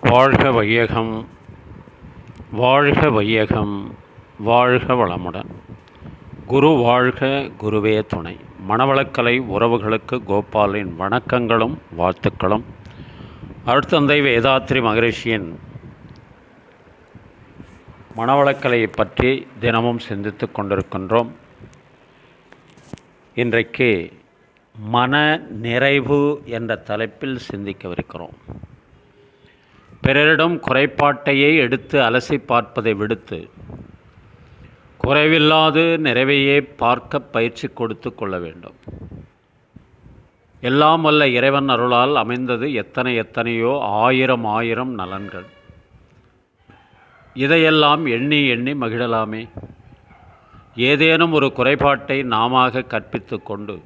வாழ்க வையகம் வாழ்க வையகம் வாழ்க வளமுடன். குரு வாழ்க குருவே துணை. மணவளக்கலை உறவுகளுக்கு கோபாலின் வணக்கங்களும் வாழ்த்துக்களும். அருட்தந்தை வேதாத்ரி மகரிஷியின் மணவளக்கலையை பற்றி தினமும் சிந்தித்து கொண்டிருக்கின்றோம். இன்றைக்கு மன நிறைவு என்ற தலைப்பில் சிந்திக்கவிருக்கிறோம். பிறரிடம் குறைபாட்டையே எடுத்து அலசி பார்ப்பதை விடுத்து குறைவில்லாது நிறைவையே பார்க்க பயிற்சி கொடுத்து கொள்ள வேண்டும். எல்லாம் வல்ல இறைவன் அருளால் அமைந்தது எத்தனை எத்தனையோ ஆயிரம் ஆயிரம் நலன்கள். இதையெல்லாம் எண்ணி எண்ணி மகிழலாமே. ஏதேனும் ஒரு குறைபாட்டை நாமாக கற்பித்து கொண்டு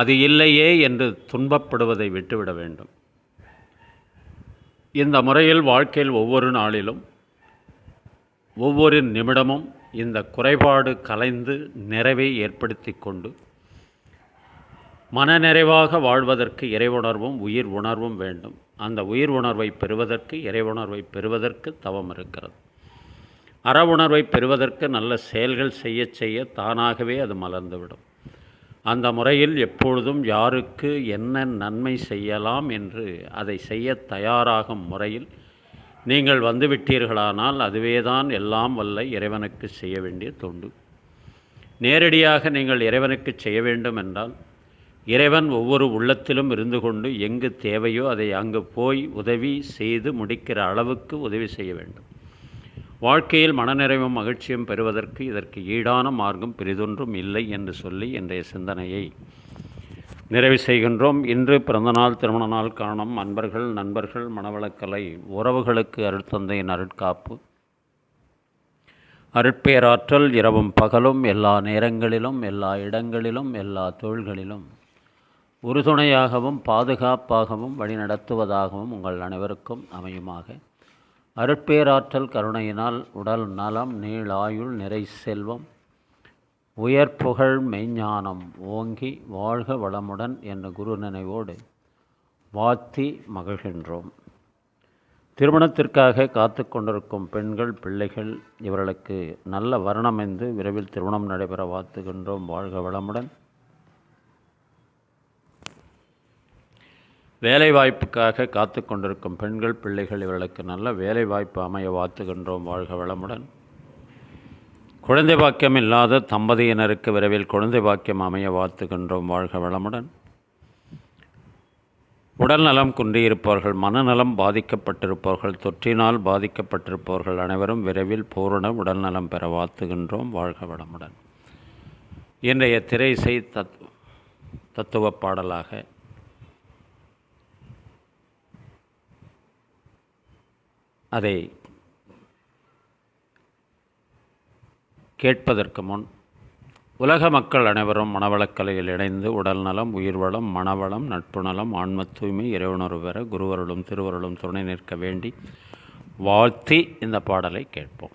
அது இல்லையே என்று துன்பப்படுவதை விட்டுவிட வேண்டும். இந்த முறையில் வாழ்க்கையில் ஒவ்வொரு நாளிலும் ஒவ்வொரு நிமிடமும் இந்த குறைபாடு கலைந்து நிறைவை ஏற்படுத்தி கொண்டு மனநிறைவாக வாழ்வதற்கு இறைவுணர்வும் உயிர் உணர்வும் வேண்டும். அந்த உயிர் உணர்வை பெறுவதற்கு இறைவுணர்வை பெறுவதற்கு தவம் இருக்கிறது. அற உணர்வை பெறுவதற்கு நல்ல செயல்கள் செய்ய செய்ய தானாகவே அது மலர்ந்துவிடும். அந்த முறையில் எப்பொழுதும் யாருக்கு என்ன நன்மை செய்யலாம் என்று அதை செய்ய தயாராகும் முறையில் நீங்கள் வந்துவிட்டீர்களானால் அதுவேதான் எல்லாம் வல்ல இறைவனுக்கு செய்ய வேண்டிய தொண்டு. நேரடியாக நீங்கள் இறைவனுக்கு செய்ய வேண்டும் என்றால் இறைவன் ஒவ்வொரு உள்ளத்திலும் இருந்து கொண்டு எங்கு தேவையோ அதை அங்கு போய் உதவி செய்து முடிக்கிற அளவுக்கு உதவி செய்ய வேண்டும். வாழ்க்கையில் மனநிறைவும் மகிழ்ச்சியும் பெறுவதற்கு இதற்கு ஈடான மார்க்கம் பெரிதொன்றும் இல்லை என்று சொல்லி இன்றைய சிந்தனையை நிறைவு செய்கின்றோம். இன்று பிறந்தநாள் திருமண நாள் காணும் அன்பர்கள் நண்பர்கள் மனவளக்கலை உறவுகளுக்கு அருட்தந்தையின் அருட்காப்பு. அருட்பேராற்றல் இரவும் பகலும் எல்லா நேரங்களிலும் எல்லா இடங்களிலும் எல்லா தொழில்களிலும் உறுதுணையாகவும் பாதுகாப்பாகவும் வழிநடத்துவதாகவும் உங்கள் அனைவருக்கும் அமையுமாக. அருட்பேராற்றல் கருணையினால் உடல் நலம் நீளாயுள் நிறை செல்வம் உயர் புகழ் மெய்ஞானம் ஓங்கி வாழ்க வளமுடன் என்ற குரு நினைவோடு வாழ்த்தி மகிழ்கின்றோம். திருமணத்திற்காக காத்து கொண்டிருக்கும் பெண்கள் பிள்ளைகள் இவர்களுக்கு நல்ல வரணமைந்து விரைவில் திருமணம் நடைபெற வாழ்த்துகின்றோம். வாழ்க வளமுடன். வேலைவாய்ப்புக்காக காத்து கொண்டிருக்கும் பெண்கள் பிள்ளைகள் இவர்களுக்கு நல்ல வேலைவாய்ப்பு அமைய வாழ்த்துகின்றோம் வாழ்க வளமுடன். குழந்தை பாக்கியம் இல்லாத தம்பதியினருக்கு விரைவில் குழந்தை பாக்கியம் அமைய வாழ்த்துகின்றோம் வாழ்க வளமுடன். உடல் நலம் குன்றியிருப்பவர்கள் மனநலம் பாதிக்கப்பட்டிருப்பவர்கள் தொற்றினால் பாதிக்கப்பட்டிருப்பவர்கள் அனைவரும் விரைவில் பூரண உடல் நலம் பெற வாழ்த்துகின்றோம் வாழ்க வளமுடன். இன்றைய திரை இசை தத் தத்துவ பாடலாக அதை கேட்பதற்கு முன் உலக மக்கள் அனைவரும் மனவளக்கலையில் இணைந்து உடல் நலம் உயிர்வளம் மனவளம் நட்பு நலம் ஆன்ம தூய்மை இறைவுணர்வு பெற குருவருளும் திருவருளும் துணை நிற்க வேண்டி வாழ்த்தி இந்த பாடலை கேட்போம்.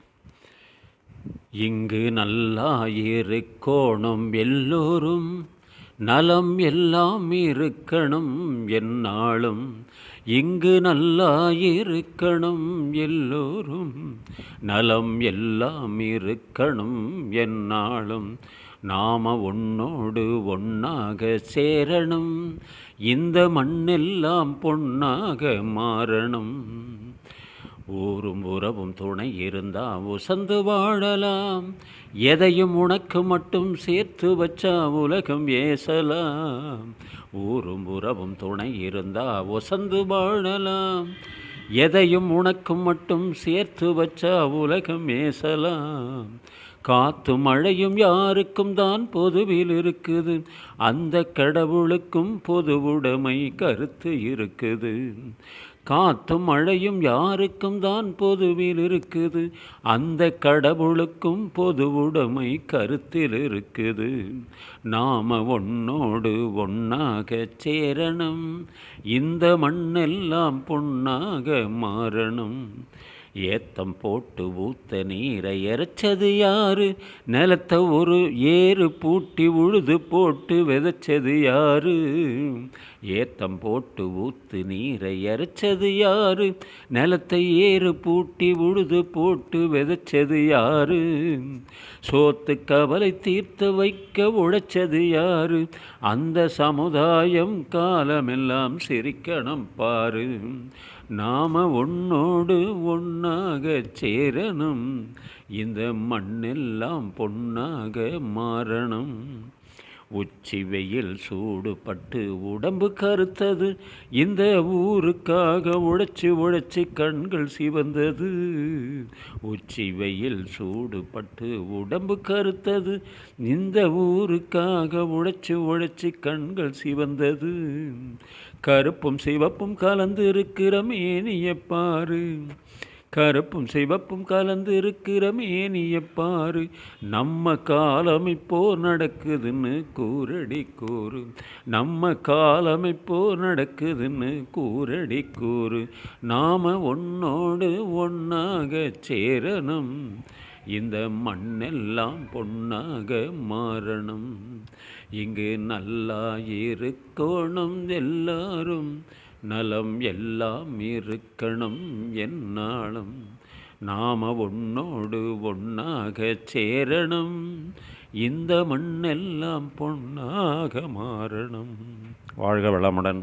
இங்கு நல்லா இருக்கோணும் எல்லோரும். நலம் எல்லாம் இருக்கணும் என்னாலும் இங்கு நல்லாயிருக்கணும் எல்லோரும். நலம் எல்லாம் இருக்கணும் என்னாலும் நாம உன்னோடு ஒன்னாக சேரணும். இந்த மண்ணெல்லாம் பொன்னாக மாறணும். ஊரும் உறவும் துணை இருந்தா உசந்து வாழலாம். எதையும் உனக்கு மட்டும் சேர்த்து வச்சா உலகம் ஏசலாம். ஊரும் உறவும் துணை இருந்தா உசந்து வாழலாம். எதையும் உனக்கு மட்டும் சேர்த்து வச்சா உலகம் ஏசலாம். காத்து மழையும் யாருக்கும் தான் பொதுவில் இருக்குது. அந்த கடவுளுக்கும் பொது உடைமை கருத்து இருக்குது. காத்தும் மழையும் யாருக்கும் தான் பொதுவில் இருக்குது. அந்த கடவுளுக்கும் பொது உடைமை கருத்தில் இருக்குது. நாம ஒன்னோடு ஒன்னாக சேரணும். இந்த மண்ணெல்லாம் பொன்னாக மாறணும். ஏத்தம் போட்டு ஊத்த நீரை இறைச்சது யாரு? நிலத்தை ஒரு ஏறு பூட்டி உழுது போட்டு விதைச்சது யாரு? ஏத்தம் போட்டு ஊத்து நீரை இறைச்சது யாரு? நிலத்தை ஏறு பூட்டி உழுது போட்டு விதைச்சது யாரு? சோத்து கவலை தீர்த்து வைக்க உழைச்சது யாரு? அந்த சமுதாயம் காலமெல்லாம் சிரிக்கணும் பாரு. நாம ஒன்று ஒன்னாக சேரணும். இந்த மண்ணெல்லாம் பொன்னாக மாறணும். உச்சி வெயில் சூடுபட்டு உடம்பு கருத்தது. இந்த ஊருக்காக உழைச்சி உழைச்சி கண்கள் சிவந்தது. உச்சி வெயில் சூடுபட்டு உடம்பு கருத்தது. இந்த ஊருக்காக உழைச்சி உழைச்சி கண்கள் சிவந்தது. கருப்பும் சிவப்பும் கலந்து இருக்கிற மேனியை பாரு. கருப்பும் சிவப்பும் கலந்து இருக்கிற மேனிய பாரு. நம்ம காலம் இப்போ நடக்குதுன்னு கூரடி கூறு. நம்ம காலம் இப்போ நடக்குதுன்னு கூரடி கூறு. நாம ஒன்னோடு ஒன்னாக சேரணும். இந்த மண்ணெல்லாம் பொன்னாக மாறணும். இங்கு நல்லா இருக்கணும் எல்லாரும். நலம் எல்லாம் இருக்கணும் என்னாலும். நாம ஒன்னோடு ஒன்னாக சேரணும். இந்த மண்ணெல்லாம் பொன்னாக மாறணும். வாழ்க வளமுடன்.